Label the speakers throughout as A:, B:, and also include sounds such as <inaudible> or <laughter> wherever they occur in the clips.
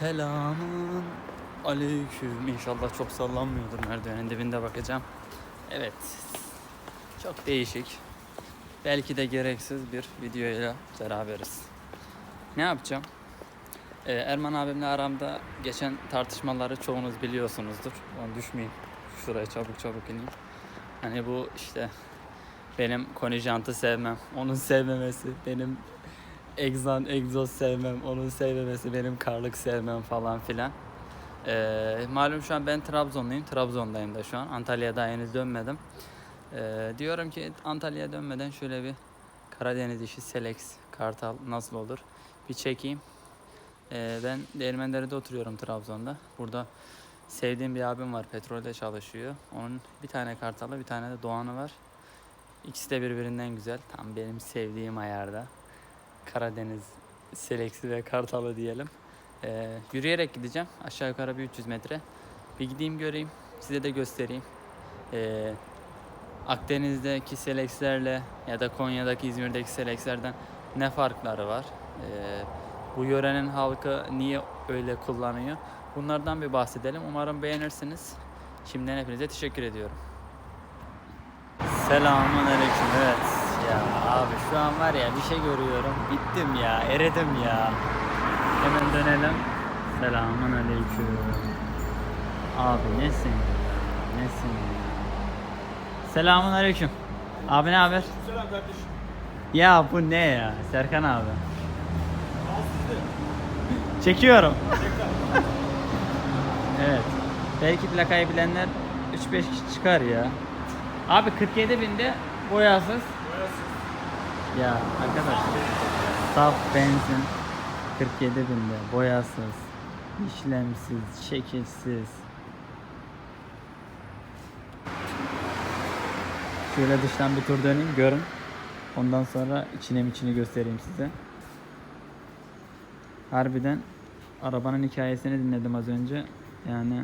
A: Selamun aleyküm. İnşallah çok sallanmıyordur merdivenin dibinde bakacağım. Evet. Çok değişik. Belki de gereksiz bir videoyla beraberiz. Ne yapacağım? Ee, Erman abimle aramda geçen tartışmaları çoğunuz biliyorsunuzdur. Ben düşmeyeyim. Şuraya çabuk çabuk ineyim. Hani bu işte benim konijantı sevmem, onun sevmemesi, benim egzan, egzoz sevmem, onun sevmemesi, benim karlık sevmem falan filan. Ee, malum şu an ben Trabzonluyum, Trabzon'dayım da şu an. Antalya'da henüz dönmedim. Ee, diyorum ki Antalya'ya dönmeden şöyle bir Karadeniz işi Selex, Kartal nasıl olur bir çekeyim. Ee, ben Değirmendere'de oturuyorum Trabzon'da. Burada sevdiğim bir abim var, petrolde çalışıyor. Onun bir tane Kartalı, bir tane de Doğan'ı var. İkisi de birbirinden güzel. Tam benim sevdiğim ayarda. Karadeniz Seleksi ve Kartalı diyelim. Ee, yürüyerek gideceğim. Aşağı yukarı bir 300 metre. Bir gideyim göreyim. Size de göstereyim. Ee, Akdeniz'deki Selekslerle ya da Konya'daki İzmir'deki Selekslerden ne farkları var? Ee, bu yörenin halkı niye öyle kullanıyor? Bunlardan bir bahsedelim. Umarım beğenirsiniz. Şimdiden hepinize teşekkür ediyorum. Selamun aleyküm. Evet. Ya abi şu an var ya bir şey görüyorum. Bittim ya. Eridim ya. Hemen dönelim. Selamun aleyküm. Abi nesin? Nesin? Selamun aleyküm. Abi ne haber?
B: Selam kardeşim.
A: Ya bu ne ya? Serkan abi. Çekiyorum. <laughs> evet. Belki plakayı bilenler 3-5 kişi çıkar ya. Abi 47 binde boyasız. Ya arkadaşlar saf benzin 47 binde boyasız, işlemsiz, şekilsiz. Şöyle dıştan bir tur döneyim görün. Ondan sonra içine içini göstereyim size. Harbiden arabanın hikayesini dinledim az önce. Yani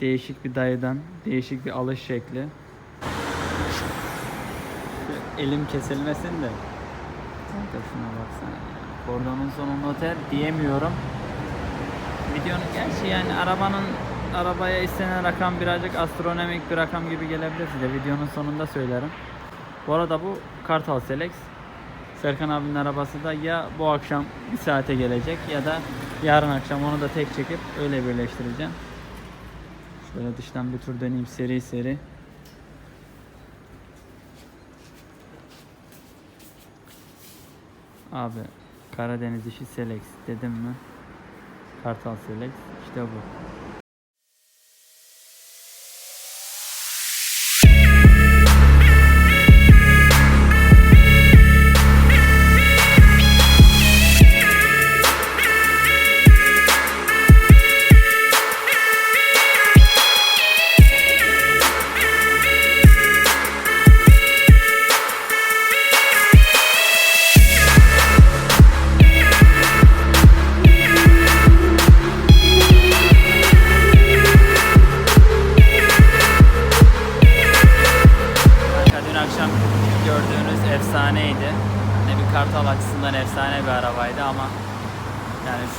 A: değişik bir dayıdan, değişik bir alış şekli. Elim kesilmesin de. Kanka şuna baksana. Kordonun sonu noter diyemiyorum. Videonun gerçi yani arabanın arabaya istenen rakam birazcık astronomik bir rakam gibi gelebilir size. Videonun sonunda söylerim. Bu arada bu Kartal Selex. Serkan abinin arabası da ya bu akşam bir saate gelecek ya da yarın akşam onu da tek çekip öyle birleştireceğim. Şöyle dıştan bir tur döneyim seri seri. Abi Karadeniz işi Selex dedim mi? Kartal Selex işte bu.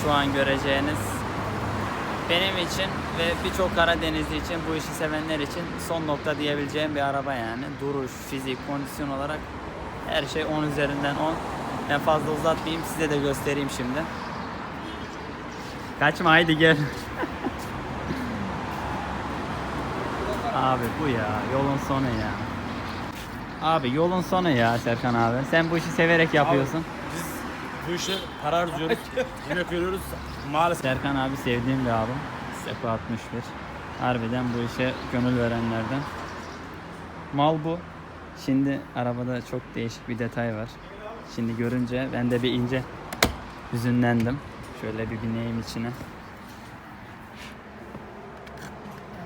A: Şu an göreceğiniz benim için ve birçok Karadenizli için bu işi sevenler için son nokta diyebileceğim bir araba yani. Duruş, fizik, kondisyon olarak her şey 10 üzerinden 10. Ben fazla uzatmayayım size de göstereyim şimdi. Kaçma haydi gel. <laughs> Abi bu ya yolun sonu ya. Abi yolun sonu ya Serkan abi. Sen bu işi severek yapıyorsun.
B: Biz bu işe para harcıyoruz. Yemek veriyoruz. Maalesef.
A: Serkan abi sevdiğim bir abim. Sepa 61. Harbiden bu işe gönül verenlerden. Mal bu. Şimdi arabada çok değişik bir detay var. Şimdi görünce ben de bir ince hüzünlendim. Şöyle bir bineyim içine.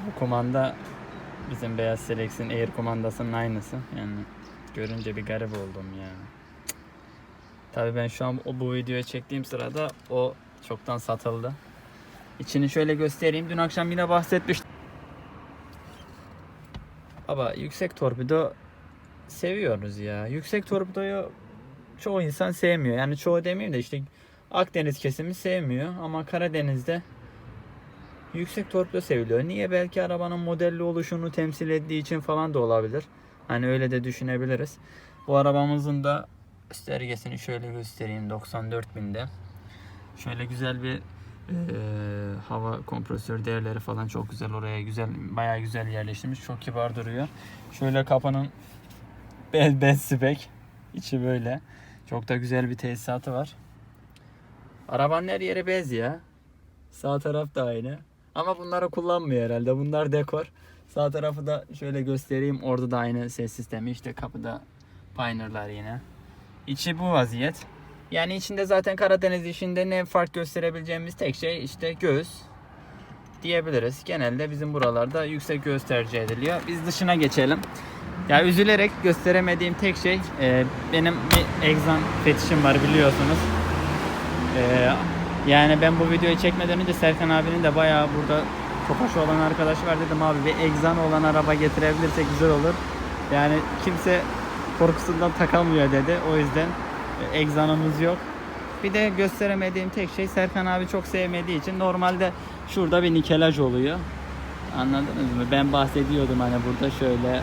A: Bu kumanda bizim beyaz Selex'in Air kumandasının aynısı. Yani görünce bir garip oldum ya. Tabii ben şu an o bu videoyu çektiğim sırada o çoktan satıldı. İçini şöyle göstereyim. Dün akşam yine bahsetmiştim. Baba yüksek torpido seviyoruz ya. Yüksek torpidoyu çoğu insan sevmiyor. Yani çoğu demeyeyim de işte Akdeniz kesimi sevmiyor ama Karadeniz'de yüksek torpilo seviliyor. Niye? Belki arabanın modelli oluşunu temsil ettiği için falan da olabilir. Hani öyle de düşünebiliriz. Bu arabamızın da göstergesini şöyle göstereyim 94 binde. Şöyle güzel bir eee, hava kompresör değerleri falan çok güzel oraya güzel bayağı güzel yerleştirmiş. Çok kibar duruyor. Şöyle kapının bez, bez spek. içi böyle. Çok da güzel bir tesisatı var. Arabanın her yeri bez ya. Sağ taraf da aynı. Ama bunları kullanmıyor herhalde. Bunlar dekor. Sağ tarafı da şöyle göstereyim. Orada da aynı ses sistemi. İşte kapıda Pioneer'lar yine. İçi bu vaziyet. Yani içinde zaten Karadeniz işinde ne fark gösterebileceğimiz tek şey işte göğüs diyebiliriz. Genelde bizim buralarda yüksek göğüs tercih ediliyor. Biz dışına geçelim. Ya üzülerek gösteremediğim tek şey e, benim bir egzan fetişim var biliyorsunuz. E, yani ben bu videoyu çekmeden önce Serkan abinin de bayağı burada topaşı olan arkadaş var dedim abi bir egzan olan araba getirebilirsek güzel olur. Yani kimse korkusundan takamıyor dedi. O yüzden e, egzanımız yok. Bir de gösteremediğim tek şey Serkan abi çok sevmediği için normalde şurada bir nikelaj oluyor. Anladınız mı? Ben bahsediyordum hani burada şöyle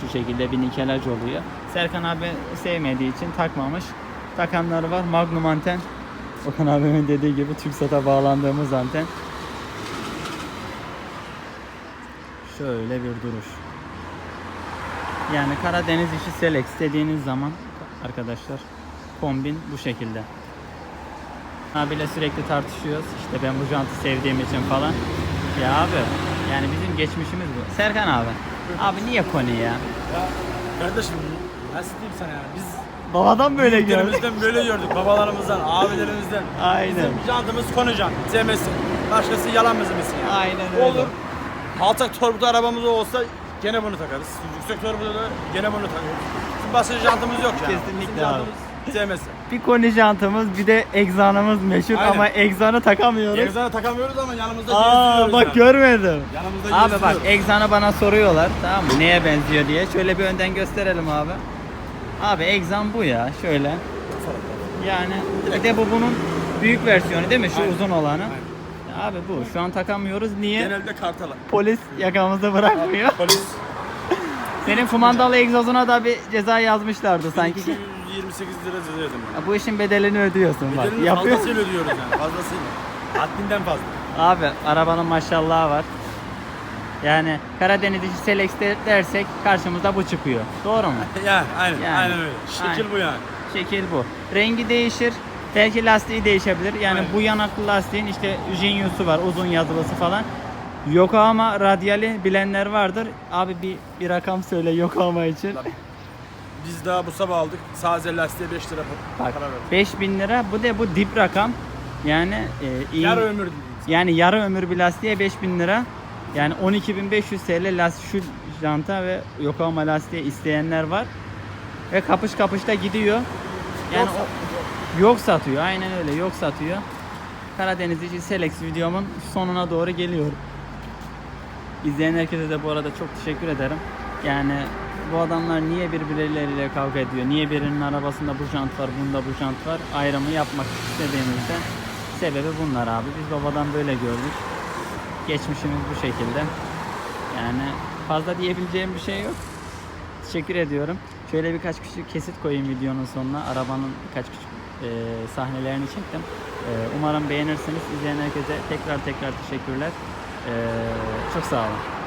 A: şu şekilde bir nikelaj oluyor. Serkan abi sevmediği için takmamış. Takanları var. Magnum anten. Okan abimin dediği gibi TürkSat'a bağlandığımız anten. Şöyle bir duruş. Yani Karadeniz işi Selex dediğiniz zaman arkadaşlar kombin bu şekilde. Abiyle sürekli tartışıyoruz. İşte ben bu jantı sevdiğim için falan. Ya abi yani bizim geçmişimiz bu. Serkan abi. Abi niye koni ya?
B: Ya kardeşim nasıl diyeyim sana ya biz
A: Babadan böyle gördük.
B: böyle gördük babalarımızdan abilerimizden.
A: Aynen.
B: Bizim jantımız konu jant. Sevmesin. Başkası yalan bizim ya.
A: Aynen öyle.
B: Olur. Alçak torpido arabamız olsa gene bunu takarız. Yüksek torpido da gene bunu takarız. Bizim başka jantımız yok ya.
A: Kesinlikle
B: Bizim
A: abi.
B: jantımız sevmesin.
A: Bir koni jantımız bir de egzanımız meşhur
B: Aynen.
A: ama egzanı takamıyoruz.
B: Egzana takamıyoruz ama yanımızda
A: Aa
B: gezdiriyoruz
A: bak
B: yani.
A: görmedim.
B: Yanımızda
A: Abi bak
B: gezdiriyoruz.
A: egzanı bana soruyorlar tamam mı neye benziyor diye. Şöyle bir önden gösterelim abi. Abi egzan bu ya şöyle. Yani bir de bu bunun büyük versiyonu değil mi şu uzun olanı.
B: Aynen.
A: Abi bu şu an takamıyoruz niye?
B: Genelde kartala.
A: Polis yakamızda bırakmıyor.
B: Polis
A: Senin kumandalı egzozuna da bir ceza yazmışlardı sanki.
B: 228 lira ceza yedim.
A: Ya Bu işin bedelini ödüyorsun bak.
B: Bedelini
A: Yapıyor.
B: fazlasıyla ödüyoruz yani fazlasıyla. Haddinden fazla.
A: Abi arabanın maşallahı var. Yani Karadeniz işi Selex de- dersek karşımıza bu çıkıyor. Doğru mu? <laughs>
B: Yani aynen,
A: Yani.
B: aynen öyle. Şekil
A: Aynen.
B: bu yani.
A: Şekil bu. Rengi değişir. Belki lastiği değişebilir. Yani
B: Aynen.
A: bu yanaklı lastiğin işte Jinyo'su var. Uzun yazılısı falan. Yokohama radyali bilenler vardır. Abi bir, bir rakam söyle Yokohama için.
B: Biz daha bu sabah aldık. Sadece lastiğe 5 lira
A: Bak
B: para verdik.
A: 5000 lira. Bu da bu dip rakam. Yani e, iyi.
B: Yarı ömür.
A: Yani yarı ömür bir lastiğe 5000 lira. Yani 12.500 TL lastik şu janta ve Yokohama lastiği isteyenler var. Ve kapış kapışta gidiyor. Yani o- yok satıyor. Aynen öyle yok satıyor. Karadeniz için Selex videomun sonuna doğru geliyorum. İzleyen herkese de bu arada çok teşekkür ederim. Yani bu adamlar niye birbirleriyle kavga ediyor? Niye birinin arabasında bu jant var, bunda bu jant var? Ayrımı yapmak istediğimizde sebebi bunlar abi. Biz babadan böyle gördük. Geçmişimiz bu şekilde. Yani fazla diyebileceğim bir şey yok. Teşekkür ediyorum. Şöyle birkaç küçük kesit koyayım videonun sonuna. Arabanın birkaç küçük e, sahnelerini çektim. E, umarım beğenirsiniz. İzleyen herkese tekrar tekrar teşekkürler. E, çok sağ olun.